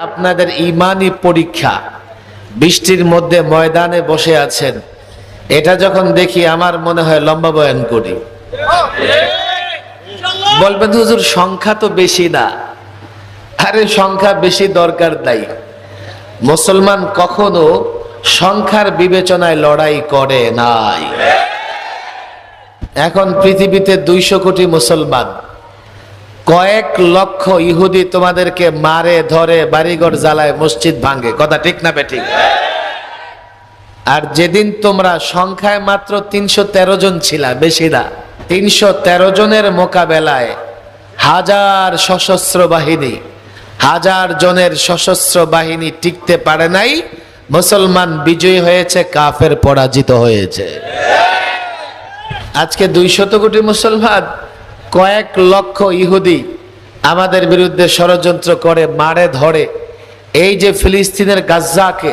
আপনাদের ইমানি পরীক্ষা, বৃষ্টির মধ্যে ময়দানে বসে আছেন, এটা যখন দেখি আমার মনে হয় লম্বা বয়ান করি। বলবেন, হুজুর, সংখ্যা তো বেশি না। আরে, সংখ্যা বেশি দরকার নাই। মুসলমান কখনো সংখ্যার বিবেচনায় লড়াই করে নাই। এখন পৃথিবীতে দুইশো কোটি মুসলমান। কয়েক লক্ষ ইহুদি তোমাদেরকে মারে, ধরে, বাড়িঘর জ্বালায়, মসজিদ ভাঙে। কথা ঠিক না বেঠিক? আর যেদিন তোমরা সংখ্যায় মাত্র তিনশো তেরো জন ছিলা বেশি না তিনশো তেরো জনের মোকাবেলায় হাজার সশস্ত্র বাহিনী, হাজার জনের সশস্ত্র বাহিনী টিকতে পারে নাই, মুসলমান বিজয়ী হয়েছে, কাফের পরাজিত হয়েছে। আজকে দুইশত কোটি মুসলমান কয়েক লক্ষ ইহুদি আমাদের বিরুদ্ধে ষড়যন্ত্র করে, মারে ধরে। এই যে ফিলিস্তিনের গাজ্জাকে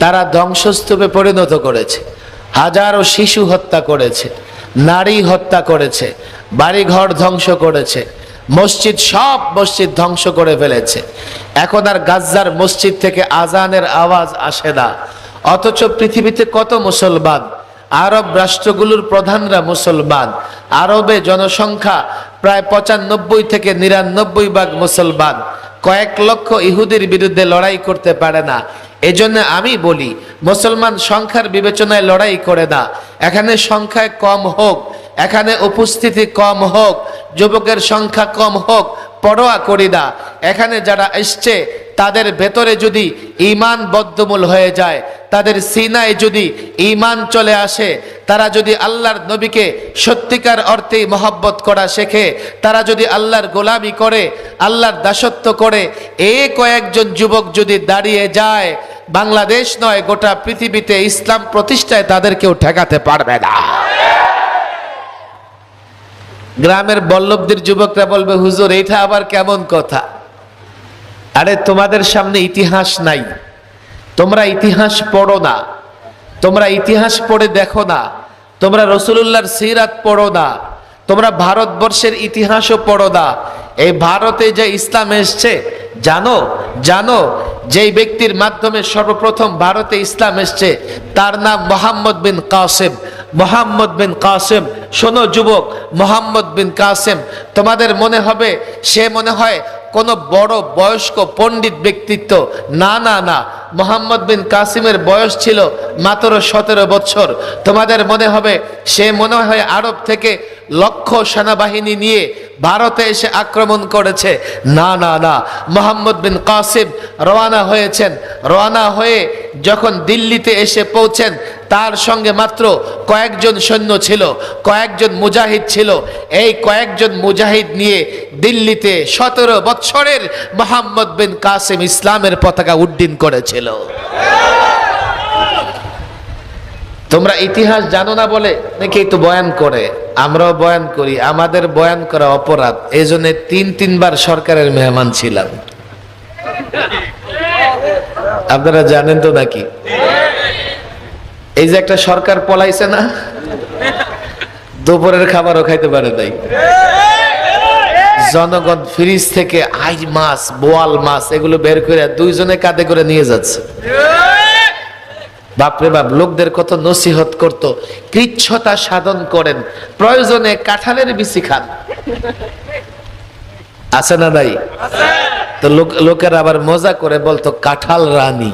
তারা ধ্বংসস্তূপে পরিণত করেছে, হাজারো শিশু হত্যা করেছে, নারী হত্যা করেছে, বাড়িঘর ধ্বংস করেছে, মসজিদ, সব মসজিদ ধ্বংস করে ফেলেছে। এখন আর গাজ্জার মসজিদ থেকে আজানের আওয়াজ আসে না। অথচ পৃথিবীতে কত মুসলমান আরব রাষ্ট্রগুলোর প্রধানরা মুসলমান। আরবে জনসংখ্যা প্রায় পঁচানব্বই থেকে নিরানব্বই ভাগ মুসলমান। কয়েক লক্ষ ইহুদির বিরুদ্ধে লড়াই করতে পারে না। এজন্য আমি বলি, মুসলমান সংখ্যার বিবেচনায় লড়াই করে না। এখানে সংখ্যায় কম হোক, এখানে উপস্থিতি কম হোক, যুবকের সংখ্যা কম হোক, পরোয়া করি না। এখানে যারা এসছে, তাদের ভেতরে যদি ইমান বদ্ধমূল হয়ে যায় তাদের সিনায় যদি ইমান চলে আসে, তারা যদি আল্লাহর নবীকে সত্যিকার অর্থেই মহব্বত করা শেখে, তারা যদি আল্লাহর গোলামি করে, আল্লাহর দাসত্ব করে, এ কয়েকজন যুবক যদি দাঁড়িয়ে যায়, বাংলাদেশ নয়, গোটা পৃথিবীতে ইসলাম প্রতিষ্ঠায় তাদের কেউ ঠেকাতে পারবে না। গ্রামের বল্লভদের যুবকরা বলবে, হুজুর, এটা আবার কেমন কথা? আরে, তোমাদের সামনে ইতিহাস নাই। তোমরা ইতিহাস পড়ো না। তোমরা ইতিহাস পড়ে দেখো না। তোমরা রসুল্লাহর সিরাত পড়ো না। তোমরা ভারতবর্ষের ইতিহাসও পড়ো না। এই ভারতে যে ইসলাম এসছে, জানো জানো, যেই ব্যক্তির মাধ্যমে সর্বপ্রথম ভারতে ইসলাম এসছে, তার নাম মোহাম্মদ বিন কাসেম। মোহাম্মদ বিন কাসেম, শোনো যুবক, মোহাম্মদ বিন কাসেম, তোমাদের মনে হবে, সে মনে হয় কোনো বড় বয়স্ক পণ্ডিত ব্যক্তিত্ব। না না না মোহাম্মদ বিন কাসিমের বয়স ছিল মাত্র সতেরো বছর। তোমাদের মনে হবে, সে মনে হয় আরব থেকে লক্ষ সেনাবাহিনী নিয়ে ভারতে এসে আক্রমণ করেছে। না না না, মোহাম্মদ বিন কাসিম রওয়ানা হয়েছেন। রওয়ানা হয়ে যখন দিল্লিতে এসে পৌঁছেন তার সঙ্গে মাত্র কয়েকজন সৈন্য ছিল, কয়েকজন মুজাহিদ ছিল। এই কয়েকজন মুজাহিদ নিয়ে দিল্লিতে সতেরো বৎসরের মোহাম্মদ বিন কাসিম ইসলামের পতাকা উড্ডীন করেছিল। তোমরা ইতিহাস জানো না বলে নাকি তো বয়ান করে? আমরাও বয়ান করি, আমাদের বয়ান করা অপরাধ। এই জন্য তিন, তিনবার সরকারের মেহমান ছিলাম। আপনারা জানেন তো নাকি? এই যে একটা সরকার পলাইছে না দুপুরের খাবারও খাইতে পারে নাই। জনগণ ফ্রিজ থেকে আই মাছ বোয়াল মাছ এগুলো বের করে দুইজনে কাঁধে করে নিয়ে যাচ্ছে। বাপরে বাপ লোকদের কত নসিহত করত কৃচ্ছতা সাধন করেন প্রয়োজনে কাঁঠালের বিচি খান। আছে না নাই? তো লোক লোকের আবার মজা করে বলতো কাঁঠাল রানী।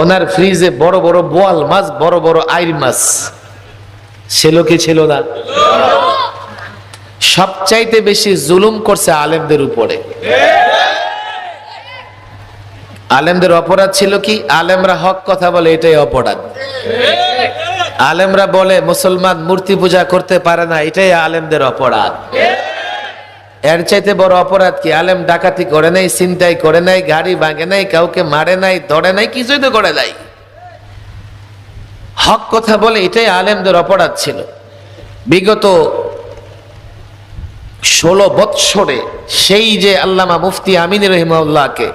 ওনার ফ্রিজে বড় বড় বোয়াল মাছ, বড় বড় আইর মাছ। ছিল কি ছিল না? সবচাইতে বেশি জুলুম করছে আলেমদের উপরে। আলেমদের অপরাধ ছিল কি? আলেমরা হক কথা বলে, এটাই অপরাধ। আলেমরা বলে, মুসলমান মূর্তি পূজা করতে পারে না, এটাই আলেমদের অপরাধ। এর চাইতে বড় অপরাধ কি? আলেম ডাকাতি করে নাই চিন্তাই করে নাই, গাড়ি ভাঙে নাই, কাউকে মারে নাই, ধরে নাই, কিছুই তো করে নাই। হক কথা বলে এটাই আলেমদের অপরাধ ছিল। বিগত ষোলো বৎসরে সেই যে আল্লামা মুফতি আমিন রহিমাউল্লাহকে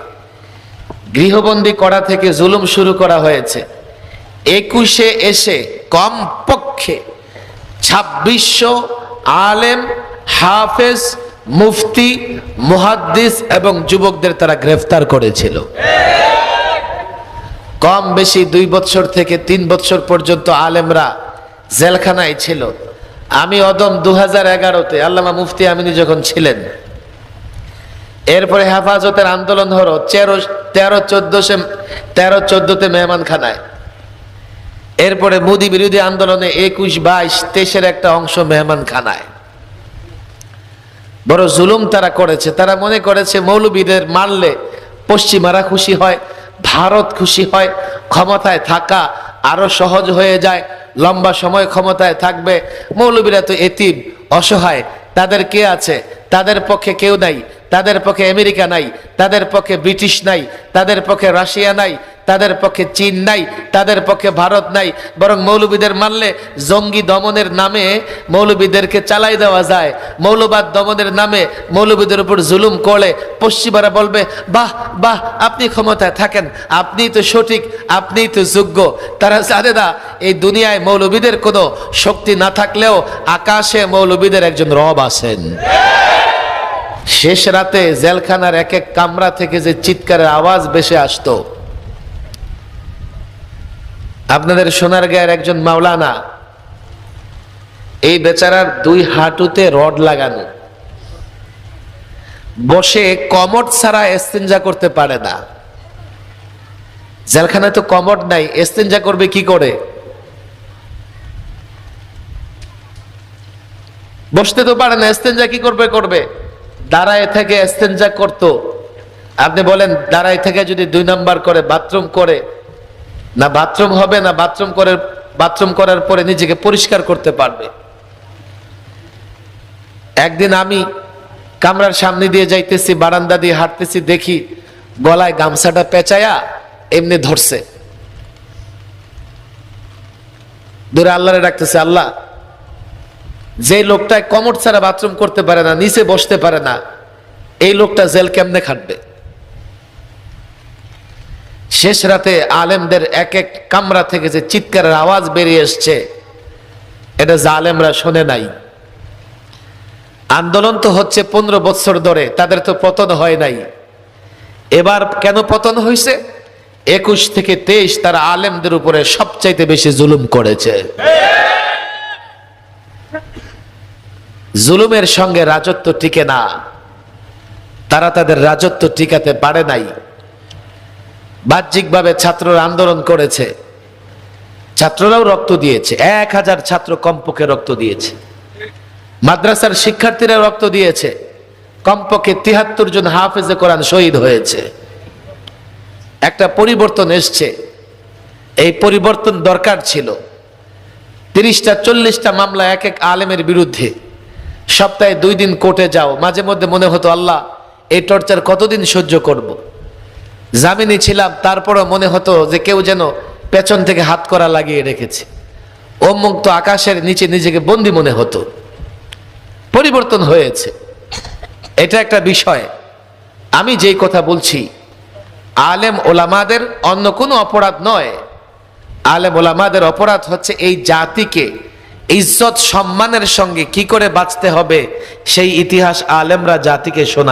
গৃহবন্দী করা থেকে জুলুম শুরু করা হয়েছে, একুশে এসে কম পক্ষে ছাব্বিশশো আলেম, হাফেজ মুফতি, মুহাদ্দিস এবং যুবকদের তারা গ্রেফতার করেছিল। কম বেশি দুই বছর থেকে তিন বছর পর্যন্ত আলেমরা জেলখানায় ছিল। আমি অদম দু হাজার এগারোতে আল্লামা মুফতি আমিনী যখন ছিলেন, এরপরে হেফাজতের আন্দোলন হলো তেরো তেরো চোদ্দশে, তেরো চোদ্দতে মেহমানখানায়। এরপরে মোদি বিরোধী আন্দোলনে একুশ, বাইশ, তেইশের একটা অংশ মেহমানখানায়। বড় জুলুম তারা করেছে। তারা মনে করেছে মৌলবীদের মারলে পশ্চিমারা খুশি হয়, ভারত খুশি হয়, ক্ষমতায় থাকা আরও সহজ হয়ে যায়, লম্বা সময় ক্ষমতায় থাকবে। মৌলবীরা তো এতিম, অসহায়। তাদের কে আছে? তাদের পক্ষে কেউ নাই। তাদের পক্ষে আমেরিকা নাই, তাদের পক্ষে ব্রিটিশ নাই, তাদের পক্ষে রাশিয়া নাই, তাদের পক্ষে চীন নাই, তাদের পক্ষে ভারত নাই, বরং মৌলবীদের মারলে জঙ্গি দমনের নামে মৌলবীদেরকে চালাই দেওয়া যায়। মৌলবাদ দমনের নামে মৌলবীদের উপর জুলুম করে পশ্চিমারা বলবে, বাহ বাহ, আপনি ক্ষমতায় থাকেন, আপনি তো সঠিক, আপনি তো যোগ্য। তারা জানে না, এই দুনিয়ায় মৌলবীদের কোনো শক্তি না থাকলেও আকাশে মৌলবীদের একজন রব আছেন। শেষ রাতে জেলখানার এক এক কামরা থেকে যে চিৎকারের আওয়াজ ভেসে আসতো। আপনাদের সোনার গায়ের একজন মাওলানা, এই বেচারার দুই হাঁটুতে রড লাগানো। বসে কমট ছাড়া এস্তেঞ্জা করতে পারে না। জেলখানায় তো কমট নাই, এস্তেঞ্জা করবে কি করে? বসতে তো পারে না, এস্তেঞ্জা কি করবে করবে? দাঁড়ায় থেকে এস্তেঞ্জা করত। আপনি বলেন, দাঁড়ায় থেকে যদি দুই নাম্বার করে, বাথরুম করে, না বাথরুম হবে, না বাথরুম করে, বাথরুম করার পরে নিজেকে পরিষ্কার করতে পারবে। একদিন আমি কামরার সামনে দিয়ে যাইতেছি, বারান্দা দিয়ে হাঁটতেছি, দেখি গলায় গামছাটা পেঁচায়া এমনি ধরছে। দূরে আল্লাহরে ডাকতেছে, আল্লাহ যে লোকটায় কমর ছাড়া বাথরুম করতে পারে না, নিচে বসতে পারে না, এই লোকটা জেল কেমনে খাটবে? শেষ রাতে আলেমদের এক এক কামরা থেকে যে চিৎকারের আওয়াজ বেরিয়ে এসছে, এটা জালেমরা শোনে নাই। আন্দোলন তো হচ্ছে পনেরো বছর ধরে, তাদের তো পতন হয় নাই। এবার কেন পতন হয়েছে? একুশ থেকে তেইশ তারা আলেমদের উপরে সবচাইতে বেশি জুলুম করেছে। জুলুমের সঙ্গে রাজত্ব টিকে না। তারা তাদের রাজত্ব টিকাতে পারে নাই। বাহ্যিকভাবে ছাত্ররা আন্দোলন করেছে। ছাত্ররাও রক্ত দিয়েছে। এক হাজার ছাত্র কমপক্ষে রক্ত দিয়েছে। মাদ্রাসার শিক্ষার্থীরা রক্ত দিয়েছে। কমপক্ষে তিহাত্তর জন হাফেজে কোরআন শহীদ হয়েছে। একটা পরিবর্তন এসছে। এই পরিবর্তন দরকার ছিল। তিরিশটা, চল্লিশটা মামলা এক এক আলেমের বিরুদ্ধে। সপ্তাহে দুই দিন কোর্টে যাও। মাঝে মধ্যে মনে হতো, আল্লাহ, এই টর্চার কতদিন সহ্য করব। জামিনে ছিলাম, তারপরও মনে হতো যে কেউ যেন পেছন থেকে হাত করা লাগিয়ে রেখেছে। ও মুক্ত আকাশের নিচে নিজেকে বন্দি মনে হতো। পরিবর্তন হয়েছে। এটা একটা বিষয়। আমি যেই কথা বলছি, আলেম ওলামাদের অন্য কোনো অপরাধ নয়। আলেম ওলামাদের অপরাধ হচ্ছে এই জাতিকে ইজ্জত সম্মানের সঙ্গে কি করে বাঁচতে হবে সেই ইতিহাস আলেমরা জাতিকে শোনায়।